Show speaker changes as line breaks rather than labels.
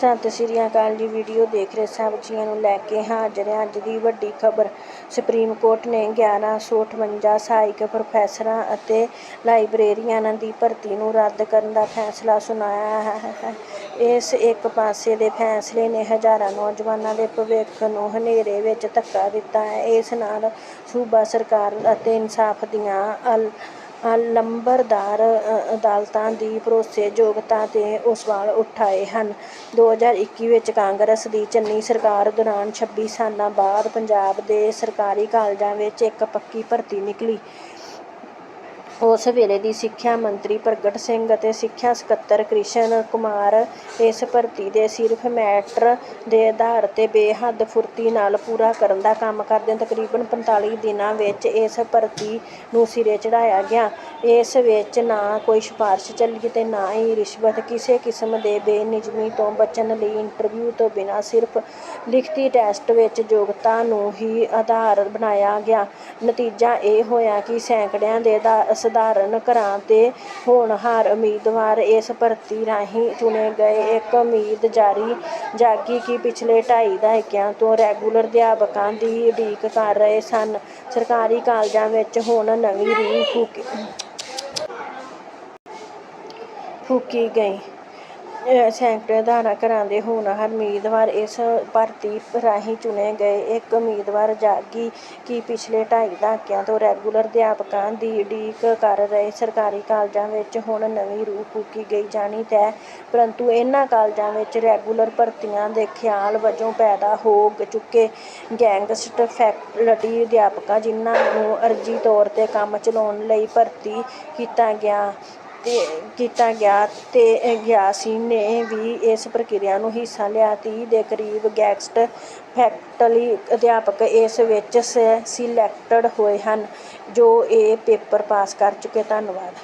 ਸਤਿ ਸ਼੍ਰੀ ਅਕਾਲ ਜੀ ਵੀਡੀਓ ਦੇਖ ਰਹੇ ਸਭ ਜੀਆਂ ਨੂੰ ਲੈ ਕੇ ਹਾਜ਼ਰ ਹਾਂ। ਅੱਜ ਦੀ ਵੱਡੀ ਖਬਰ, ਸੁਪਰੀਮ ਕੋਰਟ ਨੇ 1158 ਸਹਾਇਕ ਪ੍ਰੋਫੈਸਰਾਂ ਅਤੇ ਲਾਇਬ੍ਰੇਰੀਅਨਾਂ ਦੀ ਭਰਤੀ ਨੂੰ ਰੱਦ ਕਰਨ ਦਾ ਫੈਸਲਾ ਸੁਣਾਇਆ ਹੈ। ਇਸ ਇੱਕ ਪਾਸੇ ਦੇ ਫੈਸਲੇ ਨੇ ਹਜ਼ਾਰਾਂ ਨੌਜਵਾਨਾਂ ਦੇ ਭਵਿੱਖ ਨੂੰ ਹਨੇਰੇ ਵਿੱਚ ਧੱਕਾ ਦਿੱਤਾ ਹੈ। ਇਸ ਨਾਲ ਸੂਬਾ ਸਰਕਾਰ ਅਤੇ ਇਨਸਾਫ ਦੀਆਂ ਅਲ ਲੰਬਰਦਾਰ ਅਦਾਲਤਾਂ ਦੀ ਭਰੋਸੇਯੋਗਤਾ 'ਤੇ ਸਵਾਲ ਉਠਾਏ ਹਨ। 2021 ਵਿੱਚ ਕਾਂਗਰਸ ਦੀ ਚੰਨੀ ਸਰਕਾਰ ਦੌਰਾਨ 26 ਸਾਲਾਂ ਬਾਅਦ ਪੰਜਾਬ ਦੇ ਸਰਕਾਰੀ ਕਾਲਜਾਂ ਵਿੱਚ ਇੱਕ ਪੱਕੀ ਭਰਤੀ ਨਿਕਲੀ। ਉਸ ਵੇਲੇ ਦੀ ਸਿੱਖਿਆ ਮੰਤਰੀ ਪ੍ਰਗਟ ਸਿੰਘ ਅਤੇ ਸਿੱਖਿਆ ਸਕੱਤਰ ਕ੍ਰਿਸ਼ਨ ਕੁਮਾਰ ਇਸ ਭਰਤੀ ਦੇ ਸਿਰਫ ਮੈਟਰ ਦੇ ਆਧਾਰ 'ਤੇ ਬੇਹੱਦ ਫੁਰਤੀ ਨਾਲ ਪੂਰਾ ਕਰਨ ਦਾ ਕੰਮ ਕਰਦੇ ਤਕਰੀਬਨ 45 ਦਿਨਾਂ ਵਿੱਚ ਇਸ ਭਰਤੀ ਨੂੰ ਸਿਰੇ ਚੜ੍ਹਾਇਆ ਗਿਆ। ਇਸ ਵਿੱਚ ਨਾ ਕੋਈ ਸਿਫਾਰਸ਼ ਚੱਲੀ ਤੇ ਨਾ ਹੀ ਰਿਸ਼ਵਤ ਕਿਸੇ ਕਿਸਮ ਦੇ ਬੇਨਿਯਮੀ ਤੋਂ ਬਚਣ ਲਈ ਇੰਟਰਵਿਊ ਤੋਂ ਬਿਨਾਂ ਸਿਰਫ ਲਿਖਤੀ ਟੈਸਟ ਵਿੱਚ ਯੋਗਤਾ ਨੂੰ ਹੀ ਆਧਾਰ ਬਣਾਇਆ ਗਿਆ। ਨਤੀਜਾ ਇਹ ਹੋਇਆ ਕਿ ਸੈਂਕੜਿਆਂ ਦੇ ਸਧਾਰਨ ਘਰਾਂ ਦੇ ਹੋਣਹਾਰ ਉਮੀਦਵਾਰ ਇਸ ਭਰਤੀ ਰਾਹੀਂ ਚੁਣੇ ਗਏ। ਇੱਕ ਉਮੀਦ ਜਾਰੀ ਜਾਗੀ ਕਿ ਪਿਛਲੇ ਢਾਈ ਦਹਾਕਿਆਂ ਤੋਂ ਰੈਗੂਲਰ ਅਧਿਆਪਕਾਂ ਦੀ ਉਡੀਕ ਕਰ ਰਹੇ ਸਨ। ਸਰਕਾਰੀ ਕਾਲਜਾਂ ਵਿੱਚ ਹੁਣ ਨਵੀਂ ਰੀਂਹ ਫੂਕੀ ਫੂਕੀ ਗਈ। ਸੈਂਕੜੇ ਅਦਾਰਾ ਘਰਾਂ ਦੇ ਹੋਣਹਾਰ ਉਮੀਦਵਾਰ ਇਸ ਭਰਤੀ ਰਾਹੀਂ ਚੁਣੇ ਗਏ ਇੱਕ ਉਮੀਦਵਾਰ ਜਾਗੀ ਕਿ ਪਿਛਲੇ ਢਾਈ ਦਹਾਕਿਆਂ ਤੋਂ ਰੈਗੂਲਰ ਅਧਿਆਪਕਾਂ ਦੀ ਉਡੀਕ ਕਰ ਰਹੇ ਸਰਕਾਰੀ ਕਾਲਜਾਂ ਵਿੱਚ ਹੁਣ ਨਵੀਂ ਰੂਹ ਫੂਕੀ ਗਈ ਜਾਣੀ ਤੈਅ। ਪਰੰਤੂ ਇਨ੍ਹਾਂ ਕਾਲਜਾਂ ਵਿੱਚ ਰੈਗੂਲਰ ਭਰਤੀਆਂ ਦੇ ਖਿਆਲ ਵਜੋਂ ਪੈਦਾ ਹੋ ਚੁੱਕੇ। ਗੈਂਗਸਟ ਫੈਕਲਟੀ ਅਧਿਆਪਕਾਂ ਜਿਨ੍ਹਾਂ ਨੂੰ ਅਰਜ਼ੀ ਤੌਰ 'ਤੇ ਕੰਮ ਚਲਾਉਣ ਲਈ ਭਰਤੀ ਕੀਤਾ ਗਿਆ ਕੀਤਾ ਗਿਆ ਤੇ ਗਿਆਸੀ ਨੇ ਵੀ ਇਸ ਪ੍ਰਕਿਰਿਆ ਨੂੰ ਹਿੱਸਾ ਲਿਆ। ਤੀਹ ਦੇ ਕਰੀਬ ਗੈਸਟ ਫੈਕਲਟੀ ਅਧਿਆਪਕ ਇਸ ਵਿੱਚ ਸਿਲੈਕਟਡ ਹੋਏ ਹਨ, ਜੋ ਇਹ ਪੇਪਰ ਪਾਸ ਕਰ ਚੁੱਕੇ। ਧੰਨਵਾਦ।